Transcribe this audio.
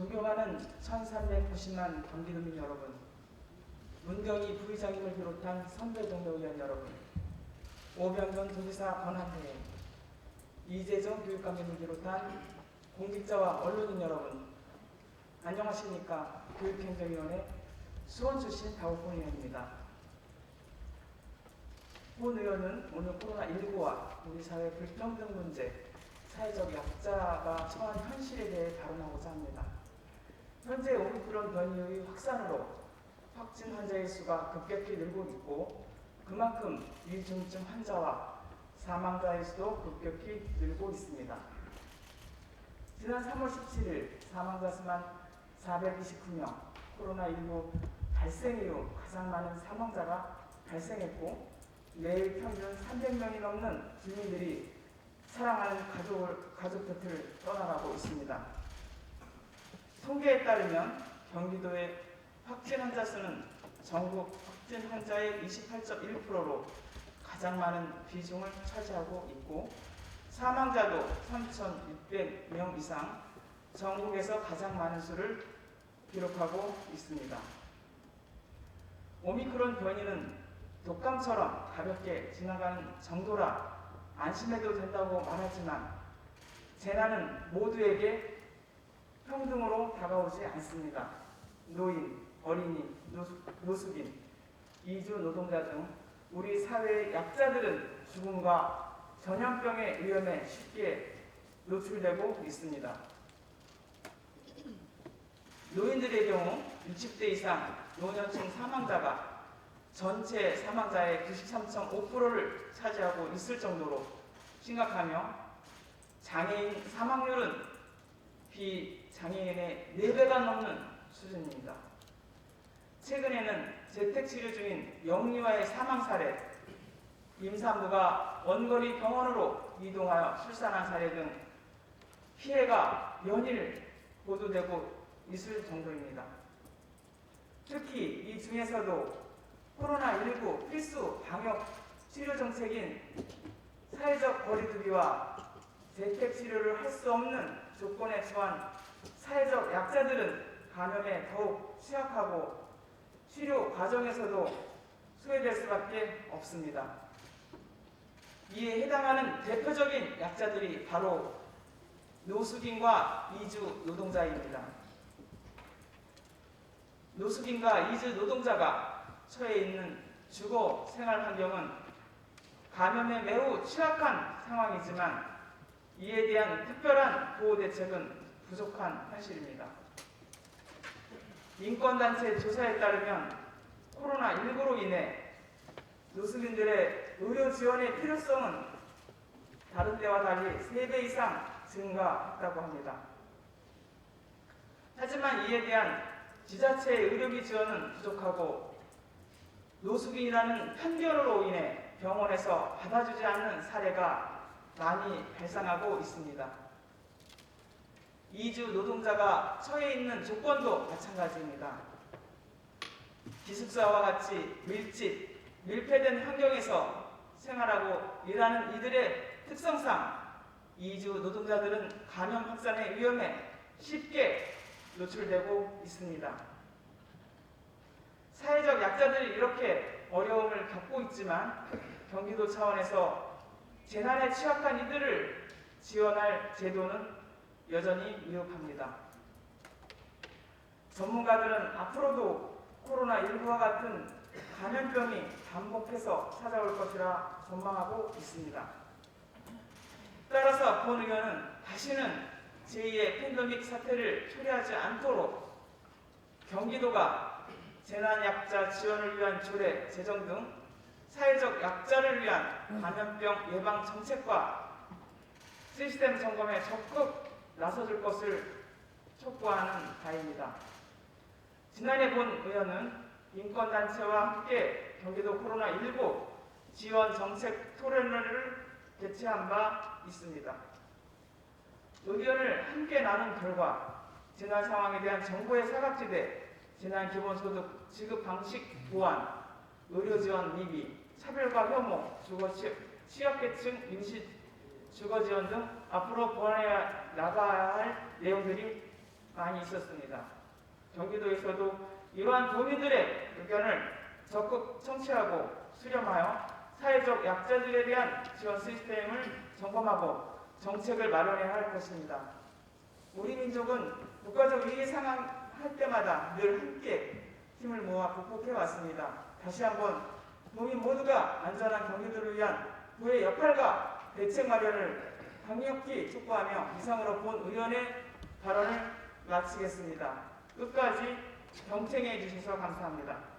존경하는 1390만 경기도민 여러분, 문경희 부의장님을 비롯한 선배 동료위원 여러분, 오병근 도지사 권한대, 이재정 교육감님을 비롯한 공직자와 언론인 여러분, 안녕하십니까. 교육행정위원회 수원 출신 박옥훈 의원입니다. 본 의원은 오늘 코로나19와 우리 사회 불평등 문제, 사회적 약자가 처한 현실에 대해 발언하고자 합니다. 현재 오미크론 변이의 확산으로 확진 환자의 수가 급격히 늘고 있고 그만큼 위중증 환자와 사망자의 수도 급격히 늘고 있습니다. 지난 3월 17일 사망자 수만 429명, 코로나19 발생 이후 가장 많은 사망자가 발생했고 매일 평균 300명이 넘는 주민들이 사랑하는 가족을, 가족 곁을 떠나가고 있습니다. 통계에 따르면 경기도의 확진 환자 수는 전국 확진 환자의 28.1%로 가장 많은 비중을 차지하고 있고 사망자도 3,600명 이상 전국에서 가장 많은 수를 기록하고 있습니다. 오미크론 변이는 독감처럼 가볍게 지나가는 정도라 안심해도 된다고 말하지만 재난은 모두에게 평등으로 다가오지 않습니다. 노인, 어린이, 노수, 노숙 인, 이주 노동자 등 우리 사회의 약자들은 죽음과 전염병의 위험에 쉽게 노출되고 있습니다. 노인들의 경우 60대 이상 노년층 사망자가 전체 사망자의 93.5%를 차지하고 있을 정도로 심각하며 장애인 사망률은 비 장애인의 4배가 넘는 수준입니다. 최근에는 재택치료 중인 영유아의 사망 사례, 임산부가 원거리 병원으로 이동하여 출산한 사례 등 피해가 연일 보도되고 있을 정도입니다. 특히 이 중에서도 코로나19 필수 방역 치료 정책인 사회적 거리두기와 재택 치료를 할 수 없는 조건에 처한 사회적 약자들은 감염에 더욱 취약하고 치료 과정에서도 소외될 수밖에 없습니다. 이에 해당하는 대표적인 약자들이 바로 노숙인과 이주 노동자입니다. 노숙인과 이주 노동자가 처해 있는 주거 생활 환경은 감염에 매우 취약한 상황이지만 이에 대한 특별한 보호 대책은 부족한 현실입니다. 인권단체 조사에 따르면 코로나19로 인해 노숙인들의 의료 지원의 필요성은 다른 때와 달리 3배 이상 증가했다고 합니다. 하지만 이에 대한 지자체의 의료비 지원은 부족하고 노숙인이라는 편견으로 인해 병원에서 받아주지 않는 사례가 많이 발생하고 있습니다. 이주 노동자가 처해 있는 조건도 마찬가지입니다. 기숙사와 같이 밀집, 밀폐된 환경에서 생활하고 일하는 이들의 특성상 이주 노동자들은 감염 확산의 위험에 쉽게 노출되고 있습니다. 사회적 약자들이 이렇게 어려움을 겪고 있지만 경기도 차원에서 재난에 취약한 이들을 지원할 제도는 여전히 미흡합니다. 전문가들은 앞으로도 코로나19와 같은 감염병이 반복해서 찾아올 것이라 전망하고 있습니다. 따라서 본 의원은 다시는 제2의 팬데믹 사태를 초래하지 않도록 경기도가 재난약자 지원을 위한 조례 제정 등 사회적 약자를 위한 감염병 예방 정책과 시스템 점검에 적극 나서줄 것을 촉구하는 바입니다. 지난해 본 의원은 인권단체와 함께 경기도 코로나19 지원 정책 토론회를 개최한 바 있습니다. 의견을 함께 나눈 결과 재난 상황에 대한 정부의 사각지대, 재난 기본소득 지급 방식 보완, 의료 지원 미비, 차별과 혐오, 주거 취약계층 임시 주거 지원 등 앞으로 보완해 나가야 할 내용들이 많이 있었습니다. 경기도에서도 이러한 도민들의 의견을 적극 청취하고 수렴하여 사회적 약자들에 대한 지원 시스템을 점검하고 정책을 마련해야 할 것입니다. 우리 민족은 국가적 위기 상황 할 때마다 늘 함께 힘을 모아 극복해 왔습니다. 다시 한번 국민 모두가 안전한 경기도를 위한 부의 역할과 대책 마련을 강력히 촉구하며 이상으로 본 의원의 발언을 마치겠습니다. 끝까지 경청해 주셔서 감사합니다.